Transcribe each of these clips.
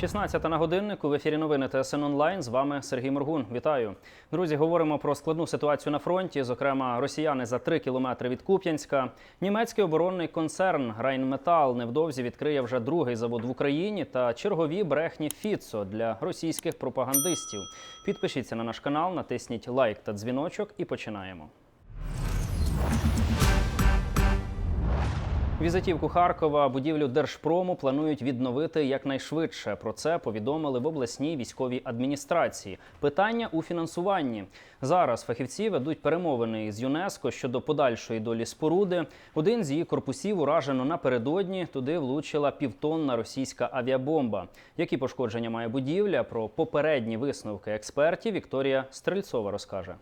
16 на годиннику в ефірі новини ТСН онлайн. З вами Сергій Моргун. Вітаю, друзі. Говоримо про складну ситуацію на фронті. Зокрема, росіяни за 3 кілометри від Куп'янська. Німецький оборонний концерн Райнметал невдовзі відкриє вже другий завод в Україні та чергові брехні Фіцо для російських пропагандистів. Підпишіться на наш канал, натисніть лайк та дзвіночок і починаємо. Візитівку Харкова будівлю Держпрому планують відновити якнайшвидше. Про це повідомили в обласній військовій адміністрації. Питання у фінансуванні зараз фахівці ведуть перемовини з ЮНЕСКО щодо подальшої долі споруди. Один з її корпусів уражено напередодні. Туди влучила півтонна російська авіабомба. Які пошкодження має будівля? Про попередні висновки експертів Вікторія Стрельцова розкаже.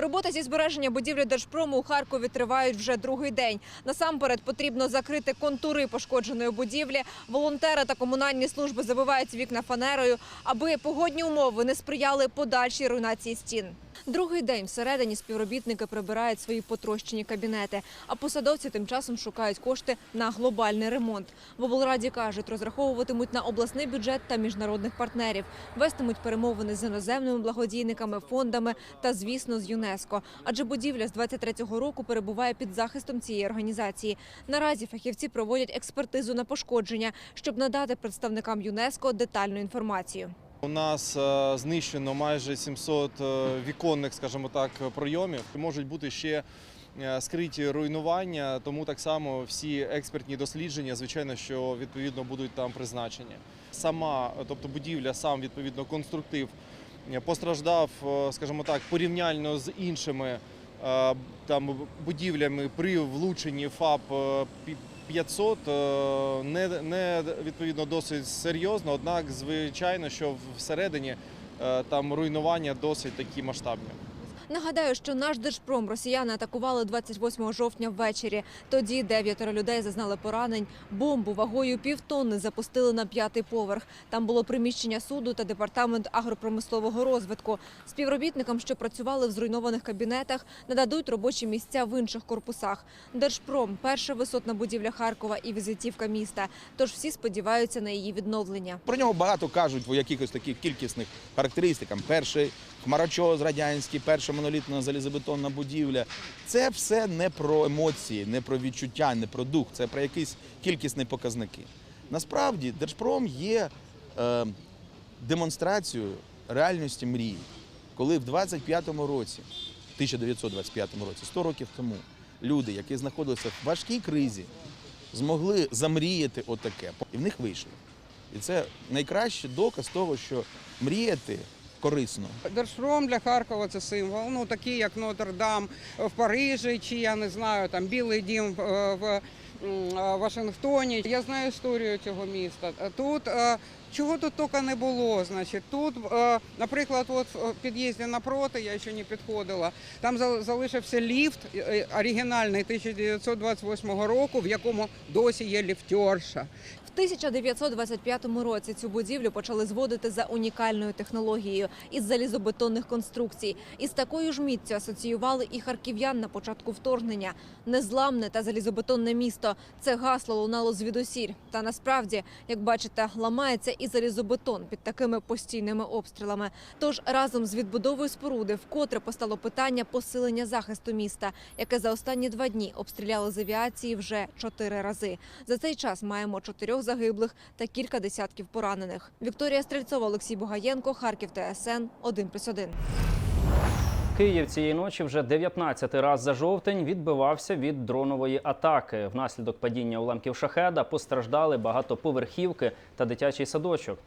Роботи зі збереження будівлі Держпрому у Харкові тривають вже другий день. Насамперед потрібно закрити контури пошкодженої будівлі. Волонтери та комунальні служби забивають вікна фанерою, аби погодні умови не сприяли подальшій руйнації стін. Другий день всередині співробітники прибирають свої потрощені кабінети, а посадовці тим часом шукають кошти на глобальний ремонт. В облраді кажуть, розраховуватимуть на обласний бюджет та міжнародних партнерів, вестимуть перемовини з іноземними благодійниками, фондами та, звісно, з ЮНЕСКО. Адже будівля з 23-го року перебуває під захистом цієї організації. Наразі фахівці проводять експертизу на пошкодження, щоб надати представникам ЮНЕСКО детальну інформацію. У нас е, знищено майже 700 е, віконних, скажімо так, пройомів. Можуть бути ще е, скриті руйнування, тому так само всі експертні дослідження, звичайно, що відповідно будуть там призначені. Сама, тобто будівля, сам відповідно конструктив постраждав, скажімо так, порівняльно з іншими там будівлями при влученні ФАП 500 е, не, не відповідно досить серйозно, однак, звичайно, що всередині е, там руйнування досить такі масштабні. Нагадаю, що наш держпром росіяни атакували 28 жовтня ввечері. Тоді дев'ятеро людей зазнали поранень. Бомбу вагою півтонни запустили на п'ятий поверх. Там було приміщення суду та департамент агропромислового розвитку. Співробітникам, що працювали в зруйнованих кабінетах, нададуть робочі місця в інших корпусах. Держпром перша висотна будівля Харкова і візитівка міста. Тож всі сподіваються на її відновлення. Про нього багато кажуть в якихось таких кількісних характеристиках. Перший хмарочос радянський, перша монолітна залізобетонна будівля. Це все не про емоції, не про відчуття, не про дух, це про якісь кількісні показники. Насправді, Держпром є е, демонстрацією реальності мрії, коли в 25-му році, 1925 році, 100 років тому, люди, які знаходилися в важкій кризі, змогли замріяти отаке, і в них вийшло. І це найкращий доказ того, що мріяти корисно. Держпром для Харкова це символ. Ну такі як Нотр-Дам в Парижі, чи я не знаю, там Білий Дім е, в е, Вашингтоні. Я знаю історію цього міста. Тут е, чого тут тільки не було. Значить, тут, е, наприклад, от в під'їзді напроти, я ще не підходила. Там залишився ліфт е, оригінальний 1928 року, в якому досі є ліфтерша. В 1925 році цю будівлю почали зводити за унікальною технологією із залізобетонних конструкцій. Із такою ж міцю асоціювали і харків'ян на початку вторгнення. Незламне та залізобетонне місто. Це гасло лунало звідусіль. Та насправді, як бачите, ламається і залізобетон під такими постійними обстрілами. Тож разом з відбудовою споруди вкотре постало питання посилення захисту міста, яке за останні два дні обстріляли з авіації вже чотири рази. За цей час маємо чотирьох загиблих та кілька десятків поранених. Вікторія Стрельцова, Олексій Бугаєнко, Харків ТСН 1+,1. Київ цієї ночі вже 19 раз за жовтень відбивався від дронової атаки. Внаслідок падіння уламків шахеда постраждали багатоповерхівки та дитячий садочок.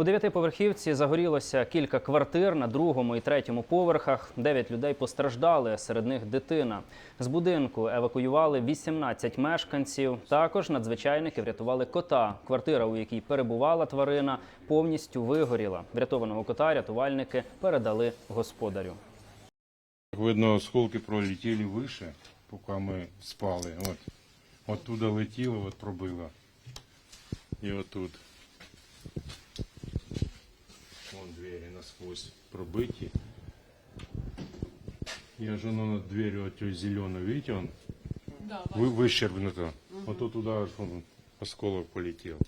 У дев'ятиповерхівці загорілося кілька квартир на другому і третьому поверхах. Дев'ять людей постраждали, серед них дитина. З будинку евакуювали 18 мешканців. Також надзвичайники врятували кота. Квартира, у якій перебувала тварина, повністю вигоріла. Врятованого кота рятувальники передали господарю. Видно, осколки пролетели выше, пока мы спали. Вот. Оттуда летіло, от пробило. І отут. Насквозь пробиті. Я же ну, над дверью от зеленую, видите, он вы, выщербнуто. А то туда аж он осколок полетел.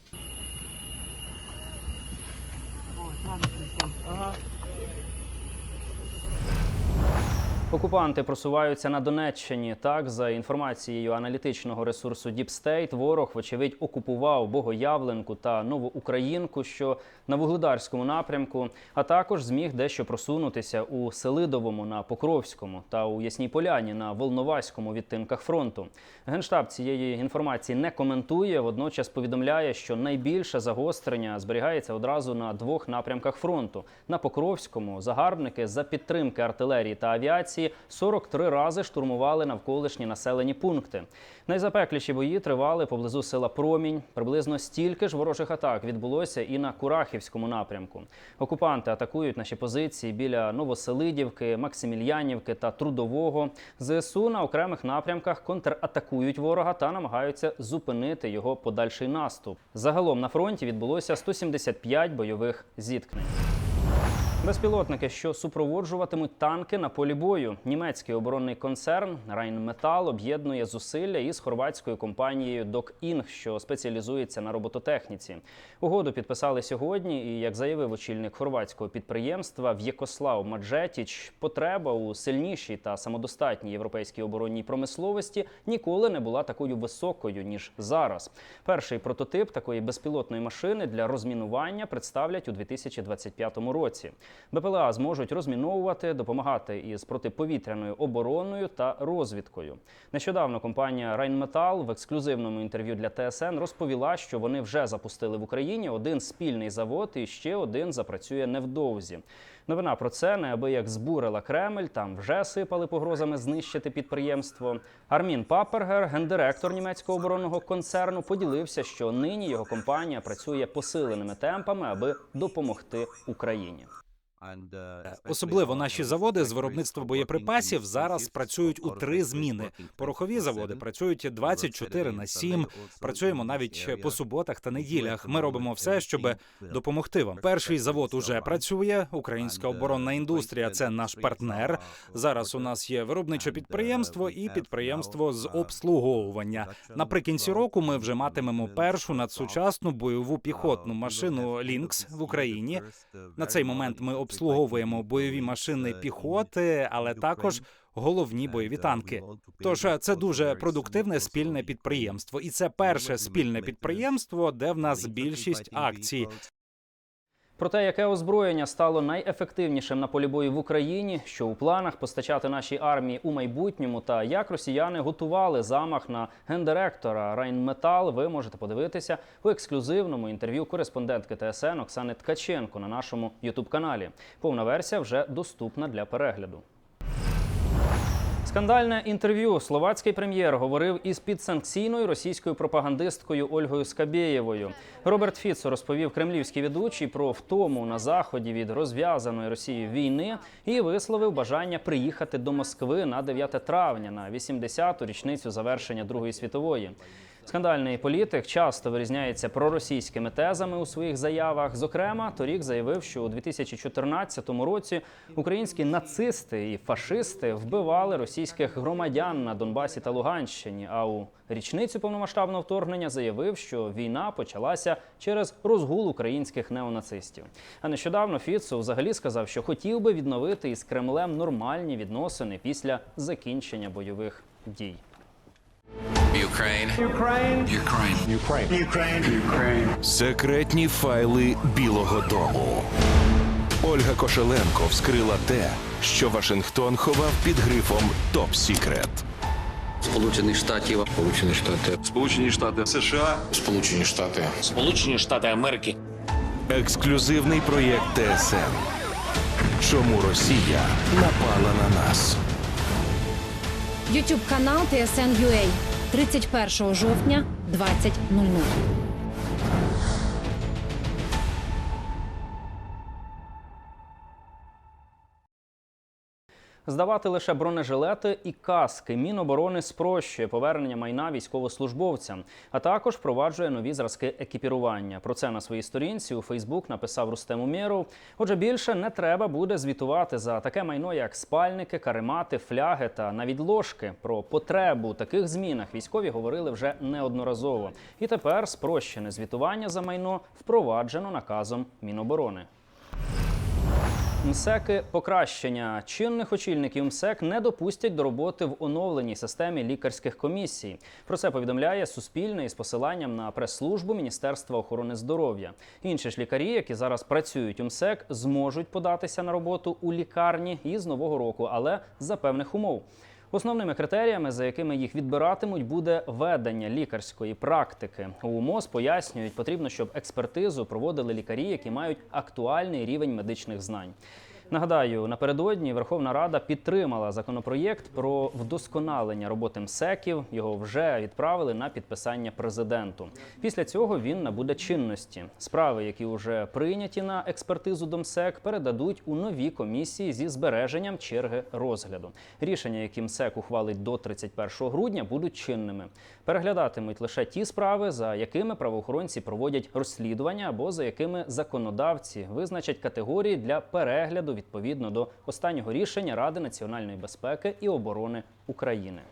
Окупанти просуваються на Донеччині. Так, за інформацією аналітичного ресурсу State, ворог, вочевидь, окупував Богоявленку та Новоукраїнку, що на вугледарському напрямку, а також зміг дещо просунутися у Селидовому на Покровському та у Ясній Поляні на Волноваському відтинках фронту. Генштаб цієї інформації не коментує. Водночас повідомляє, що найбільше загострення зберігається одразу на двох напрямках фронту. На Покровському загарбники за підтримки артилерії та авіації 43 рази штурмували навколишні населені пункти. Найзапекліші бої тривали поблизу села Промінь. Приблизно стільки ж ворожих атак відбулося і на Курахівському напрямку. Окупанти атакують наші позиції біля Новоселидівки, Максимільянівки та Трудового. ЗСУ на окремих напрямках контратакують ворога та намагаються зупинити його подальший наступ. Загалом на фронті відбулося 175 бойових зіткнень. Безпілотники, що супроводжуватимуть танки на полі бою. Німецький оборонний концерн Rheinmetall об'єднує зусилля із хорватською компанією Док-Інг, що спеціалізується на робототехніці. Угоду підписали сьогодні. І як заявив очільник хорватського підприємства В'єкослав Маджетіч, потреба у сильнішій та самодостатній європейській оборонній промисловості ніколи не була такою високою ніж зараз. Перший прототип такої безпілотної машини для розмінування представлять у 2025 році. БПЛА зможуть розміновувати, допомагати із протиповітряною обороною та розвідкою. Нещодавно компанія Rheinmetall в ексклюзивному інтерв'ю для ТСН розповіла, що вони вже запустили в Україні один спільний завод і ще один запрацює невдовзі. Новина про це неабияк збурила Кремль. Там вже сипали погрозами знищити підприємство. Армін Папергер, гендиректор німецького оборонного концерну, поділився, що нині його компанія працює посиленими темпами, аби допомогти Україні. Особливо наші заводи з виробництва боєприпасів зараз працюють у три зміни. Порохові заводи працюють 24 на 7, Працюємо навіть по суботах та неділях. Ми робимо все, щоб допомогти вам. Перший завод уже працює. Українська оборонна індустрія це наш партнер. Зараз у нас є виробниче підприємство і підприємство з обслуговування. Наприкінці року ми вже матимемо першу надсучасну бойову піхотну машину Лінкс в Україні. На цей момент ми обслуговуємо бойові машини піхоти, але також головні бойові танки. Тож це дуже продуктивне спільне підприємство, і це перше спільне підприємство, де в нас більшість акцій. Про те, яке озброєння стало найефективнішим на полі бою в Україні, що у планах постачати нашій армії у майбутньому, та як росіяни готували замах на гендиректора Райнметал, ви можете подивитися у ексклюзивному інтерв'ю кореспондентки ТСН Оксани Ткаченко на нашому Ютуб каналі. Повна версія вже доступна для перегляду. Скандальне інтерв'ю словацький прем'єр говорив із підсанкційною російською пропагандисткою Ольгою Скабєєвою. Роберт Фіцо розповів кремлівській ведучій про втому на заході від розв'язаної Росією війни і висловив бажання приїхати до Москви на 9 травня на 80-ту річницю завершення Другої світової. Скандальний політик часто вирізняється проросійськими тезами у своїх заявах. Зокрема, торік заявив, що у 2014 році українські нацисти і фашисти вбивали російських громадян на Донбасі та Луганщині. А у річницю повномасштабного вторгнення заявив, що війна почалася через розгул українських неонацистів. А нещодавно Фіцо взагалі сказав, що хотів би відновити із Кремлем нормальні відносини після закінчення бойових дій. Ukraine. Ukraine. Ukraine. Ukraine. Секретні файли Білого Дому. Ольга Кошеленко вскрила те, що Вашингтон ховав під грифом Топ Сікрет. Сполучених Штатів. Сполучені Штати. Сполучені Штати США. Сполучені Штати. Сполучені Штати Америки. Ексклюзивний проєкт ТСН. Чому Росія напала на нас? Ютуб канал TSN.ua 31 жовтня 20.00. Здавати лише бронежилети і каски. Міноборони спрощує повернення майна військовослужбовцям, а також впроваджує нові зразки екіпірування. Про це на своїй сторінці у Фейсбук написав Рустем Умєров. Отже, більше не треба буде звітувати за таке майно, як спальники, каремати, фляги та навіть ложки. Про потребу у таких змінах військові говорили вже неодноразово. І тепер спрощене звітування за майно впроваджено наказом Міноборони. МСЕКи покращення чинних очільників МСЕК не допустять до роботи в оновленій системі лікарських комісій. Про це повідомляє Суспільне із посиланням на прес-службу Міністерства охорони здоров'я. Інші ж лікарі, які зараз працюють у МСЕК, зможуть податися на роботу у лікарні із нового року, але за певних умов. Основними критеріями, за якими їх відбиратимуть, буде ведення лікарської практики. У МОЗ пояснюють, потрібно, щоб експертизу проводили лікарі, які мають актуальний рівень медичних знань. Нагадаю, напередодні Верховна Рада підтримала законопроєкт про вдосконалення роботи МСЕКів. Його вже відправили на підписання президенту. Після цього він набуде чинності. Справи, які вже прийняті на експертизу до МСЕК, передадуть у нові комісії зі збереженням черги розгляду. Рішення, які МСЕК ухвалить до 31 грудня, будуть чинними. Переглядатимуть лише ті справи, за якими правоохоронці проводять розслідування або за якими законодавці визначать категорії для перегляду відповідно до останнього рішення Ради національної безпеки і оборони України.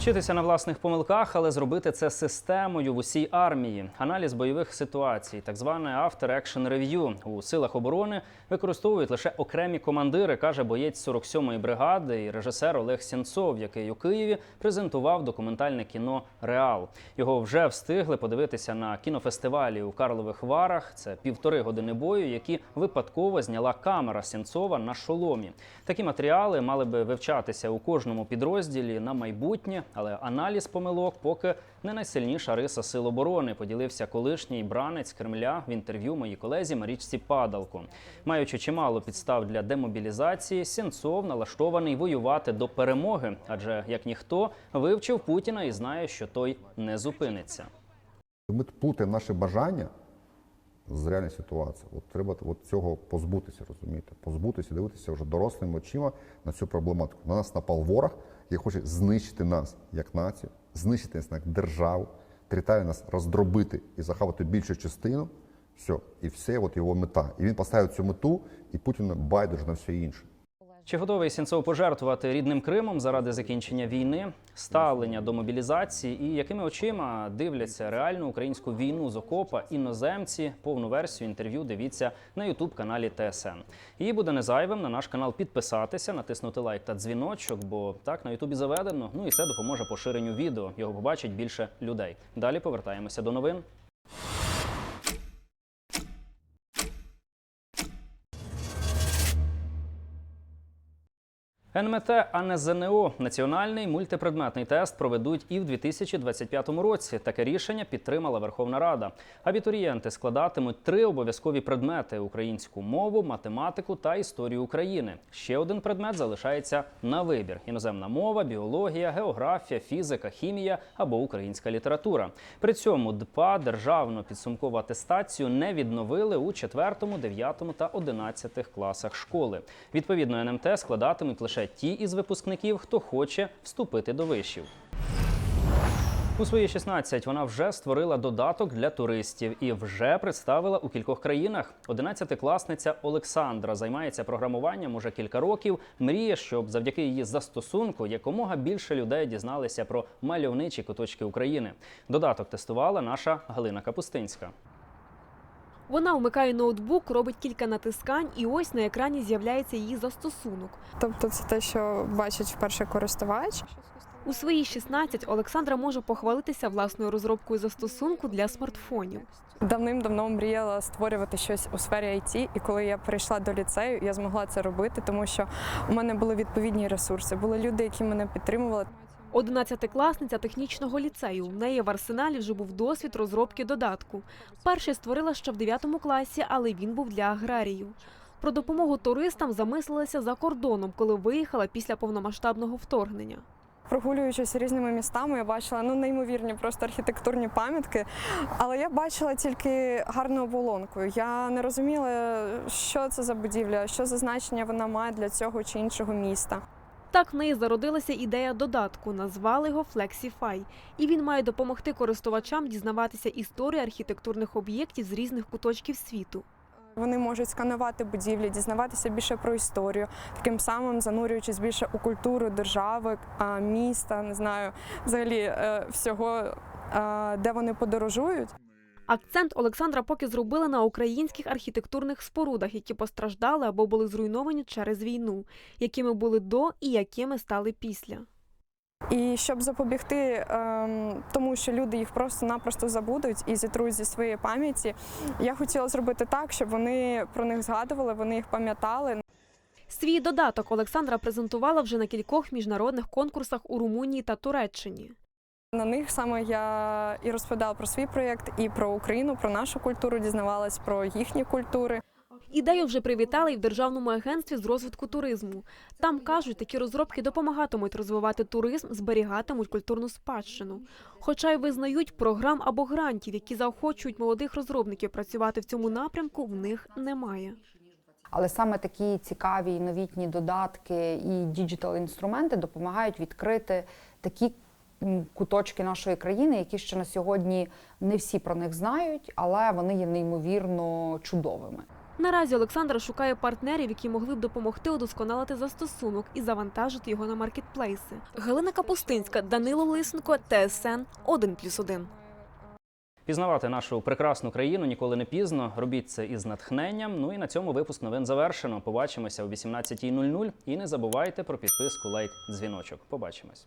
Вчитися на власних помилках, але зробити це системою в усій армії. Аналіз бойових ситуацій, так зване After Action Review у силах оборони використовують лише окремі командири, каже боєць 47-ї бригади і режисер Олег Сінцов, який у Києві презентував документальне кіно Реал. Його вже встигли подивитися на кінофестивалі у Карлових Варах. Це півтори години бою, які випадково зняла камера Сінцова на шоломі. Такі матеріали мали би вивчатися у кожному підрозділі на майбутнє, але аналіз помилок поки не найсильніша риса сил оборони. Поділився колишній бранець Кремля в інтерв'ю моїй колезі Марічці Падалко. Маючи чимало підстав для демобілізації, Сінцов налаштований воювати до перемоги, адже як ніхто вивчив Путіна і знає, що той не зупиниться. Ми плутаємо наші бажання з реальною ситуацією. От треба от цього позбутися, розумієте? Позбутися, дивитися вже дорослими очима на цю проблематику. На нас напав ворог, який хочуть знищити нас як націю, знищити нас як державу, територію нас роздробити і захавати більшу частину. Все, і все от його мета. І він поставив цю мету, і Путін байдуже на все інше. Чи готовий Сінцов пожертвувати рідним Кримом заради закінчення війни, ставлення до мобілізації і якими очима дивляться реальну українську війну з окопа іноземці? Повну версію інтерв'ю дивіться на ютуб каналі ТСН. І буде незайвим на наш канал підписатися, натиснути лайк та дзвіночок, бо так на Ютубі заведено. Ну і це допоможе поширенню відео. Його побачить більше людей. Далі повертаємося до новин. НМТ, а не ЗНО. Національний мультипредметний тест проведуть і в 2025 році. Таке рішення підтримала Верховна Рада. Абітурієнти складатимуть три обов'язкові предмети: українську мову, математику та історію України. Ще один предмет залишається на вибір: іноземна мова, біологія, географія, фізика, хімія або українська література. При цьому ДПА державну підсумкову атестацію не відновили у 4, 9 та 11 класах школи. Відповідно, НМТ складатимуть лише ті із випускників, хто хоче вступити до вишів. У свої 16 вона вже створила додаток для туристів і вже представила у кількох країнах. 11-класниця Олександра займається програмуванням уже кілька років. Мріє, щоб завдяки її застосунку якомога більше людей дізналися про мальовничі куточки України. Додаток тестувала наша Галина Капустинська. Вона вмикає ноутбук, робить кілька натискань, і ось на екрані з'являється її застосунок. Тобто це те, що бачить вперше користувач. У свої 16 Олександра може похвалитися власною розробкою застосунку для смартфонів. Давним-давно мріяла створювати щось у сфері IT, і коли я прийшла до ліцею, я змогла це робити, тому що у мене були відповідні ресурси. Були люди, які мене підтримували. Одинадцятикласниця технічного ліцею. В неї в арсеналі вже був досвід розробки додатку. Перший створила ще в 9 класі, але він був для аграріїв. Про допомогу туристам замислилася за кордоном, коли виїхала після повномасштабного вторгнення. Прогулюючись різними містами, я бачила ну неймовірні просто архітектурні пам'ятки, але я бачила тільки гарну оболонку. Я не розуміла, що це за будівля, що за значення вона має для цього чи іншого міста. Так в неї зародилася ідея додатку. Назвали його Flexify. І він має допомогти користувачам дізнаватися історію архітектурних об'єктів з різних куточків світу. Вони можуть сканувати будівлі, дізнаватися більше про історію, таким самим занурюючись більше у культуру держави, міста, не знаю, взагалі е, всього, де вони подорожують. Акцент Олександра поки зробили на українських архітектурних спорудах, які постраждали або були зруйновані через війну, якими були до і якими стали після. І щоб запобігти ем, тому, що люди їх просто-напросто забудуть і зітруть зі своєї пам'яті, я хотіла зробити так, щоб вони про них згадували, вони їх пам'ятали. Свій додаток Олександра презентувала вже на кількох міжнародних конкурсах у Румунії та Туреччині. На них саме я і розповідала про свій проєкт, і про Україну, про нашу культуру, дізнавалась про їхні культури. Ідею вже привітали і в Державному агентстві з розвитку туризму. Там кажуть, такі розробки допомагатимуть розвивати туризм, зберігатимуть культурну спадщину. Хоча й визнають програм або грантів, які заохочують молодих розробників працювати в цьому напрямку, в них немає. Але саме такі цікаві і новітні додатки і діджитал-інструменти допомагають відкрити такі куточки нашої країни, які ще на сьогодні не всі про них знають, але вони є неймовірно чудовими. Наразі Олександра шукає партнерів, які могли б допомогти удосконалити застосунок і завантажити його на маркетплейси. Галина Капустинська, Данило Лисенко, ТСН 1+,1. Пізнавати нашу прекрасну країну ніколи не пізно. Робіть це із натхненням. Ну і на цьому випуск новин завершено. Побачимося о 18.00. І не забувайте про підписку, лайк, дзвіночок. Побачимось.